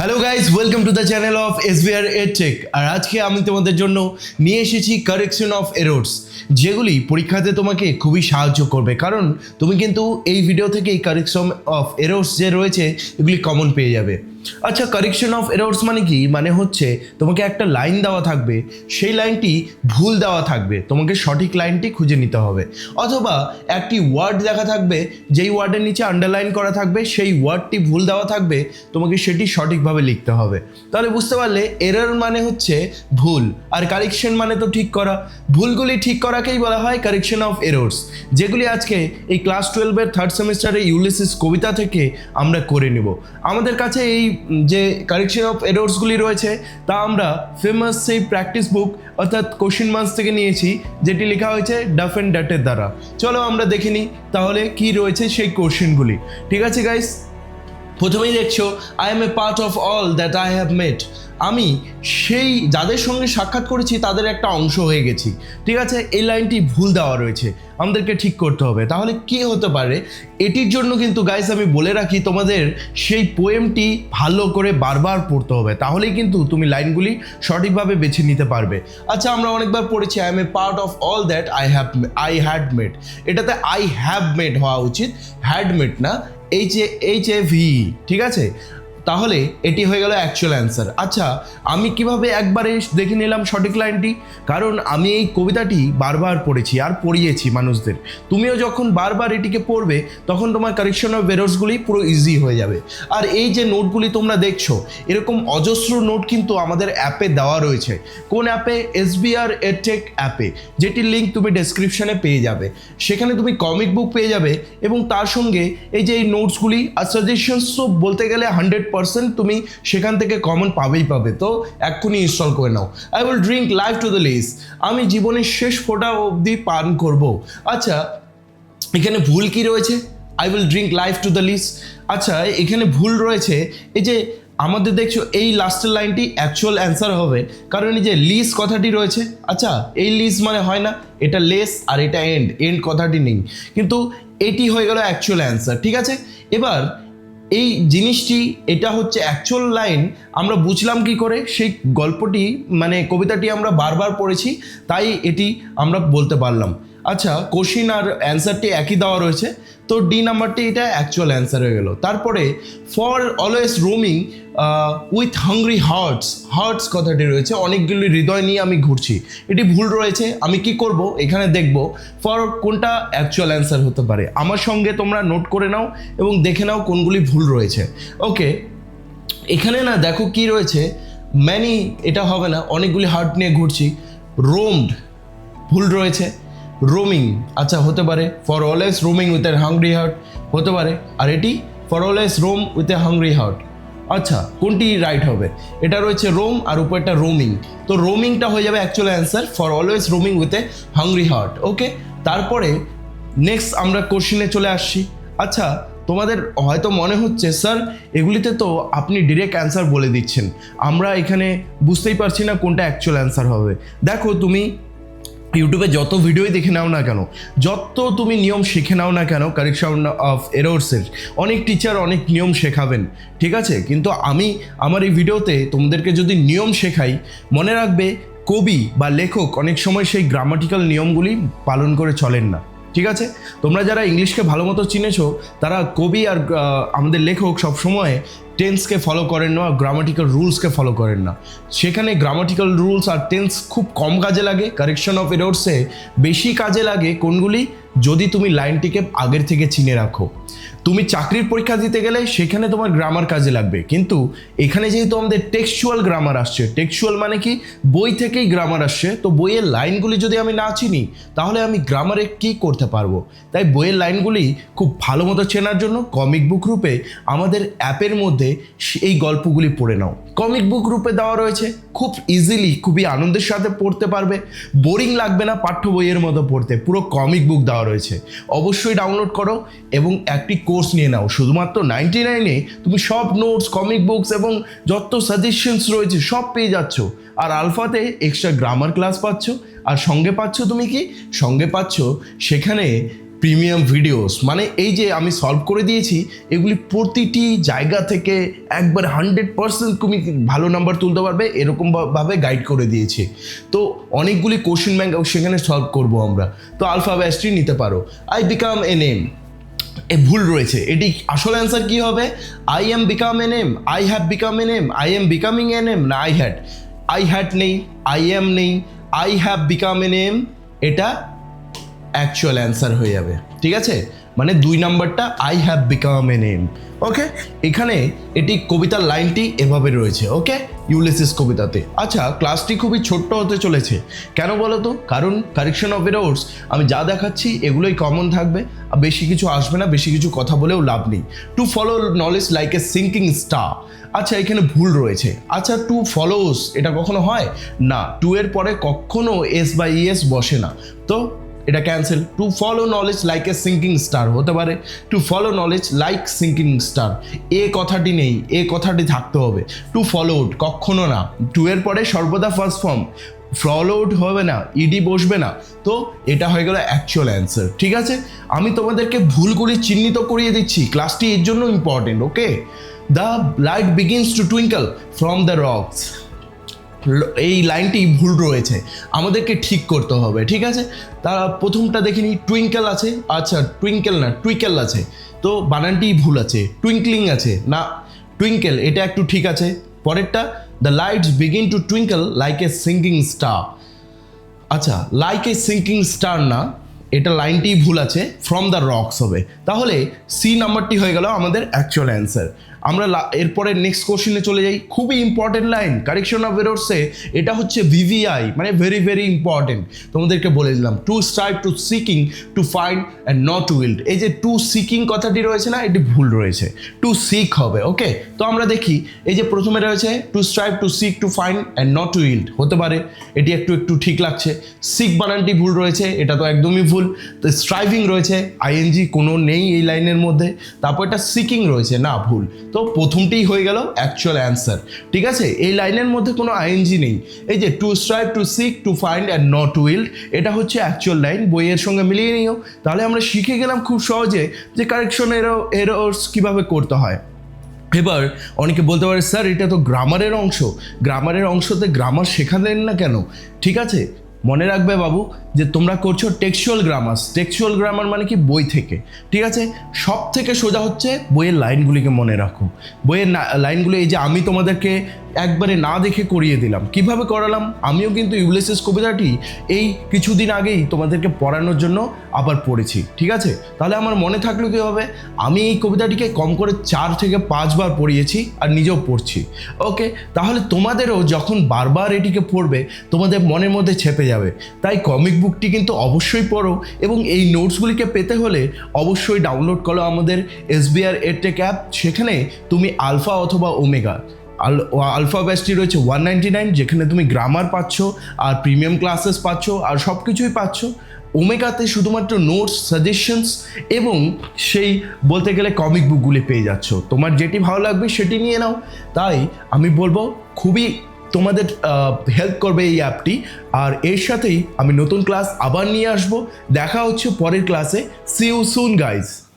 Hello guys welcome to the channel of SBR edtech আর আজকে আমি তোমাদের জন্য নিয়ে এসেছি কারেকশন অফ এরোর্স যেগুলি পরীক্ষাতে তোমাকে খুবই সাহায্য করবে। কারণ তুমি কিন্তু এই ভিডিও থেকে এই কারেকশন অফ এরোর্স যে রয়েছে, এগুলি কমন পেয়ে যাবে। আচ্ছা কারেকশন অফ এরোর্স মানে কি? মানে হচ্ছে তোমাকে একটা লাইন দেওয়া থাকবে, সেই লাইনটি ভুল দেওয়া থাকবে। তোমাকে সঠিক লাইনটি খুঁজে নিতে হবে। অথবা একটি ওয়ার্ড দেখা থাকবে, যেই ওয়ার্ডের নিচে আন্ডারলাইন করা থাকবে, সেই ওয়ার্ডটি ভুল দেওয়া থাকবে, তোমাকে সেটি সঠিকভাবে লিখতে হবে। তাহলে বুঝতে পারলে এরর মানে হচ্ছে ভুল, আর কারেকশন মানে তো ঠিক করা। ভুলগুলি ঠিক করাকেই বলা হয় কারেকশন অফ এরর্স যেগুলি আজকে এই ক্লাস টুয়েলভের থার্ড সেমিস্টারে ইউলিসিস কবিতা থেকে আমরা করে নেব। আমাদের কাছে এই যে কারেকশন অফ এরোর্সগুলি রয়েছে, তা আমরা ফেমাস সেই প্র্যাকটিস বুক অর্থাৎ কোশ্চিন মান্স থেকে নিয়েছি, যেটি লেখা হয়েছে ডাফ অ্যান্ড ডাটের দ্বারা। চলো আমরা দেখে নিই তাহলে কি রয়েছে সেই কোশ্চেনগুলি ঠিক আছে গাইস প্রথমেই দেখছ I am a part of all that I have met আমি সেই যাদের সঙ্গে সাক্ষাৎ করেছি তাদের একটা অংশ হয়ে গেছি। ঠিক আছে? এই লাইনটি ভুল দেওয়া রয়েছে। আমাদেরকে ঠিক করতে হবে। তাহলে কি হতে পারে? এটির জন্য কিন্তু গাইস আমি বলে রাখি, তোমাদের সেই পোয়েমটি ভালো করে বারবার পড়তে হবে। তাহলেই কিন্তু তুমি লাইনগুলি সঠিকভাবে বেছে নিতে পারবে। আচ্ছা আমরা অনেকবার পড়েছি I am a part of all that I have I had made এটাতে আই হ্যাভ মেড হওয়া উচিত। হ্যাড মেড না H A H A V ঠিক আছে? তাহলে এটি হয়ে গেল অ্যাকচুয়াল অ্যান্সার আচ্ছা আমি কীভাবে একবারে দেখে নিলাম সঠিক লাইনটি কারণ আমি এই কবিতাটি বারবার পড়েছি আর পড়িয়েছি মানুষদের। তুমিও যখন বারবার এটিকে পড়বে, তখন তোমার কারেকশন অফ বেরোসগুলি পুরো ইজি হয়ে যাবে। আর এই যে নোটগুলি তোমরা দেখছ, এরকম অজস্র নোট কিন্তু আমাদের অ্যাপে দেওয়া রয়েছে। কোন অ্যাপে এসবিআর এটেক অ্যাপে যেটির লিঙ্ক তুমি ডেসক্রিপশনে পেয়ে যাবে। সেখানে তুমি কমিক বুক পেয়ে যাবে এবং তার সঙ্গে এই যে এই নোটসগুলি আর সাজেশনস তো বলতে গেলে হান্ড্রেড পার্সেন্ট তুমি সেখান থেকে কমন পাবেই পাবে। তো এক্ষুনি ইনস্টল করে নাও। I will drink life to the lees আমি জীবনের শেষ ফোঁটা অবধি পান করব। আচ্ছা এখানে ভুল কি রয়েছে? I will drink life to the lees আচ্ছা এখানে ভুল রয়েছে। এই যে আমাদের দেখছ, এই লাস্টের লাইনটি অ্যাকচুয়াল অ্যান্সার হবে। কারণ এই যে লিস কথাটি রয়েছে। আচ্ছা এই লিস মানে হয় না। এটা লেস আর এটা এন্ড এন্ড কথাটি নেই। কিন্তু এটি হয়ে গেল অ্যাকচুয়াল অ্যান্সার ঠিক আছে? এবার এই জিনিসটি, এটা হচ্ছে অ্যাকচুয়াল লাইন আমরা বুঝলাম কি করে? সেই গল্পটি মানে কবিতাটি আমরা বারবার পড়েছি, তাই এটি আমরা বলতে পারলাম। আচ্ছা কোশ্চিন আর অ্যান্সারটি একই দেওয়া রয়েছে। তো ডি নাম্বারটি এটা অ্যাকচুয়াল অ্যান্সার হয়ে গেল। তারপরে for always roaming with hungry hearts hearts কথাটি রয়েছে, অনেকগুলি হৃদয় নিয়ে আমি ঘুরছি। এটি ভুল রয়েছে, আমি কি করব? এখানে দেখব ফর কোনটা অ্যাকচুয়াল অ্যান্সার হতে পারে। আমার সঙ্গে তোমরা নোট করে নাও এবং দেখে নাও কোনগুলি ভুল রয়েছে। ওকে এখানে না দেখো কি রয়েছে ম্যানি এটা হবে না, অনেকগুলি হার্ট নিয়ে ঘুরছি। রোমড ভুল রয়েছে। রোমিং। আচ্ছা হতে পারে for always roaming with a hungry heart হতে পারে, আর এটি for always roam with a hungry heart আচ্ছা কোনটি রাইট হবে? এটা রয়েছে রোম আর উপরটা রোমিং তো রোমিংটা হয়ে যাবে actual answer for always roaming with a hungry heart okay তারপরে নেক্সট আমরা কোশ্চিনে চলে আসছি। আচ্ছা তোমাদের হয়তো মনে হচ্ছে স্যার এগুলিতে তো আপনি ডিরেক্ট অ্যান্সার বলে দিচ্ছেন। আমরা এখানে বুঝতেই পারছি না কোনটা অ্যাকচুয়াল অ্যান্সার হবে। দেখো, তুমি ইউটিউবে যত ভিডিওই দেখে নাও না কেন, যত তুমি নিয়ম শিখে নাও না কেন কারেকশন অফ এরোর্সের অনেক টিচার অনেক নিয়ম শেখাবেন, ঠিক আছে? কিন্তু আমি আমার এই ভিডিওতে তোমাদেরকে যদি নিয়ম শেখাই, মনে রাখবে কবি বা লেখক অনেক সময় সেই গ্রামাটিক্যাল নিয়মগুলি পালন করে চলেন না। ঠিক আছে? তোমরা যারা ইংলিশকে ভালো মতো চিনেছো, তারা কবি আর আমাদের লেখক সবসময় টেন্সকে ফলো করেন না গ্রামাটিক্যাল রুলসকে ফলো করেন না। সেখানে গ্রামাটিক্যাল রুলস আর টেন্স খুব কম কাজে লাগে কারেকশন অফ এরোর্সে বেশি কাজে লাগে কোনগুলি? যদি তুমি লাইনটিকে আগের থেকে চিনে রাখো। তুমি চাকরির পরীক্ষা দিতে গেলে সেখানে তোমার গ্রামার কাজে লাগবে। কিন্তু এখানে যেহেতু আমাদের টেক্সচুয়াল গ্রামার আসছে টেক্সচুয়াল মানে কি? বই থেকেই গ্রামার আসছে। তো বইয়ের লাইনগুলি যদি আমি না চিনি, তাহলে আমি গ্রামারে কি করতে পারব? তাই বইয়ের লাইনগুলি খুব ভালো মতো চেনার জন্য কমিক বুক রূপে আমাদের অ্যাপের মধ্যে এই গল্পগুলি পড়ে নাও। কমিক বুক রূপে দেওয়া রয়েছে। খুব ইজিলি খুবই আনন্দের সাথে পড়তে পারবে। বোরিং লাগবে না পাঠ্য বইয়ের মতো পড়তে। পুরো কমিক বুক দেওয়া রয়েছে। অবশ্যই ডাউনলোড করো এবং একটি কোর্স নিয়ে নাও। শুধুমাত্র নাইনটি নাইনে তুমি সব নোটস কমিক বুকস এবং যত সাজেশনস রয়েছে সব পেয়ে যাচ্ছ। আর আলফাতে এক্সট্রা গ্রামার ক্লাস পাচ্ছ। আর সঙ্গে পাচ্ছ তুমি কি? সঙ্গে পাচ্ছ সেখানে প্রিমিয়াম ভিডিওস মানে এই যে আমি সলভ করে দিয়েছি, এগুলি প্রতিটি জায়গা থেকে একবার হান্ড্রেড পার্সেন্ট তুমি ভালো নাম্বার তুলতে পারবে এরকমভাবে গাইড করে দিয়েছি। তো অনেকগুলি কোশ্চেন ব্যাংক সেখানে সলভ করব আমরা। তো আলফা ব্যাসটি নিতে পারো। আই বিকাম এ নেম এ ভুল রয়েছে। এটি আসল অ্যান্সার কী হবে? I am become N M I have become N M I am becoming N M না আই হ্যাড আই হ্যাড নেই। আই এম নেই। I have become N M এটা অ্যাকচুয়াল অ্যান্সার হয়ে যাবে। ঠিক আছে? মানে দুই নাম্বারটা I have become a name okay এখানে এটি কবিতার লাইনটি এভাবে রয়েছে ওকে ইউলিসিস কবিতাতে। আচ্ছা ক্লাসটি খুবই ছোট্ট হতে চলেছে। কেন বলো তো কারণ কারেকশন অফ এরোর্স আমি যা দেখাচ্ছি এগুলোই কমন থাকবে, আর বেশি কিছু আসবে না, বেশি কিছু কথা বলেও লাভ নেই। To follow knowledge like a sinking star আচ্ছা এখানে ভুল রয়েছে। আচ্ছা টু ফলোস এটা কখনো হয়? না টু এর পরে কখনো এস বা ইএস বসে না। তো এটা cancel to follow knowledge like a sinking star হতে পারে। To follow knowledge like sinking star a কথাটি নেই, এ কথাটি থাকতে হবে। টু ফলোড কখনো না। টু এর পরে সর্বদা ফার্স্ট ফর্ম ফলোড হবে না ইডি বসবে না। তো এটা হয়ে গেল অ্যাকচুয়াল অ্যান্সার ঠিক আছে? আমি তোমাদেরকে ভুলগুলি চিহ্নিত করিয়ে দিচ্ছি ক্লাসটি এর জন্য important okay the light begins to twinkle from the rocks এই লাইনটি ভুল রয়েছে। আমাদেরকে ঠিক করতে হবে, ঠিক আছে? তা প্রথমটা দেখে নিই টুইঙ্কেল আছে। আচ্ছা টুইঙ্কেল না টুইকেল আছে। তো বানানটি ভুল আছে টুইঙ্কলিং আছে। না টুইঙ্কেল এটা একটু ঠিক আছে। পরেরটা the lights begin to twinkle like a sinking star আচ্ছা লাইক এ সিঙ্কিং স্টার না, এটা লাইনটি ভুল আছে ফ্রম দ্য রকস হবে। তাহলে সি নাম্বারটি হয়ে গেল আমাদের অ্যাকচুয়াল অ্যান্সার আমরা এরপরে নেক্সট কোশ্চেনে চলে যাই। খুবই ইম্পর্টেন্ট লাইন কারেকশন অফ এরোর্সে এটা হচ্ছে ভিভিআই মানে ভেরি ভেরি ইম্পর্টেন্ট তোমাদেরকে বলে দিলাম to strive to seeking to find and not to wield এই যে টু সিকিং কথাটি রয়েছে না, এটি ভুল রয়েছে। টু সিক হবে ওকে তো আমরা দেখি, এই যে প্রথমে রয়েছে to strive to seek to find and not to wield হতে পারে, এটি একটু একটু ঠিক লাগছে। সিক বানানটি ভুল রয়েছে, এটা তো একদমই ভুল। তো স্ট্রাইভিং রয়েছে আইএনজি কোনো নেই এই লাইনের মধ্যে। তারপর এটা সিকিং রয়েছে, না, ভুল। তো প্রথমটিই হয়ে গেল অ্যাকচুয়াল অ্যান্সার ঠিক আছে? এই লাইনের মধ্যে কোনো আইএনজি নেই। এই যে to strive to seek to find and not wield এটা হচ্ছে অ্যাকচুয়াল লাইন বইয়ের সঙ্গে মিলিয়ে নিও। তাহলে আমরা শিখে গেলাম খুব সহজে যে কারেকশন এরো এরোর্স কীভাবে করতে হয়। এবার অনেকে বলতে পারে, স্যার, এটা তো গ্রামারের অংশ। গ্রামারের অংশতে গ্রামার শেখালেন না কেন? ঠিক আছে? মনে রাখবে বাবু যে তোমরা করছ টেক্সচুয়াল গ্রামার টেক্সচুয়াল গ্রামার মানে কি বই থেকে, ঠিক আছে? সব থেকে সোজা হচ্ছে বইয়ের লাইনগুলিকে মনে রাখো। বইয়ের লাইনগুলো এই যে আমি তোমাদেরকে একবারে না দেখে করিয়ে দিলাম। কীভাবে করালাম? আমিও কিন্তু ইউলিসিস কবিতাটি এই কিছুদিন আগেই তোমাদেরকে পড়ানোর জন্য আবার পড়েছি, ঠিক আছে? তাহলে আমার মনে থাকল কী হবে আমি এই কবিতাটিকে কম করে চার থেকে পাঁচবার পড়িয়েছি আর নিজেও পড়ছি। ওকে, তাহলে তোমাদেরও যখন বারবার এটিকে পড়বে, তোমাদের মনের মধ্যে ছেপে যাবে। তাই কমিক বুকটি কিন্তু অবশ্যই পড়ো এবং এই নোটসগুলিকে পেতে হলে অবশ্যই ডাউনলোড করো আমাদের এসবিআর এডটেক অ্যাপ সেখানে তুমি আলফা অথবা ওমেগা আল আলফা ব্যাচটি রয়েছে ওয়ান নাইনটি নাইন যেখানে তুমি গ্রামার পাচ্ছ, আর প্রিমিয়াম ক্লাসেস পাচ্ছ, আর সব কিছুই পাচ্ছ। ওমেগাতে শুধুমাত্র নোটস সাজেশনস এবং সেই বলতে গেলে কমিক বুকগুলি পেয়ে যাচ্ছ। তোমার যেটি ভালো লাগবে সেটি নিয়ে নাও। তাই আমি বলব খুবই তোমাদের হেল্প করবে এই অ্যাপটি আর এর সাথেই আমি নতুন ক্লাস আবার নিয়ে আসব। দেখা হচ্ছে পরের ক্লাসে সি ইউ সুন গাইজ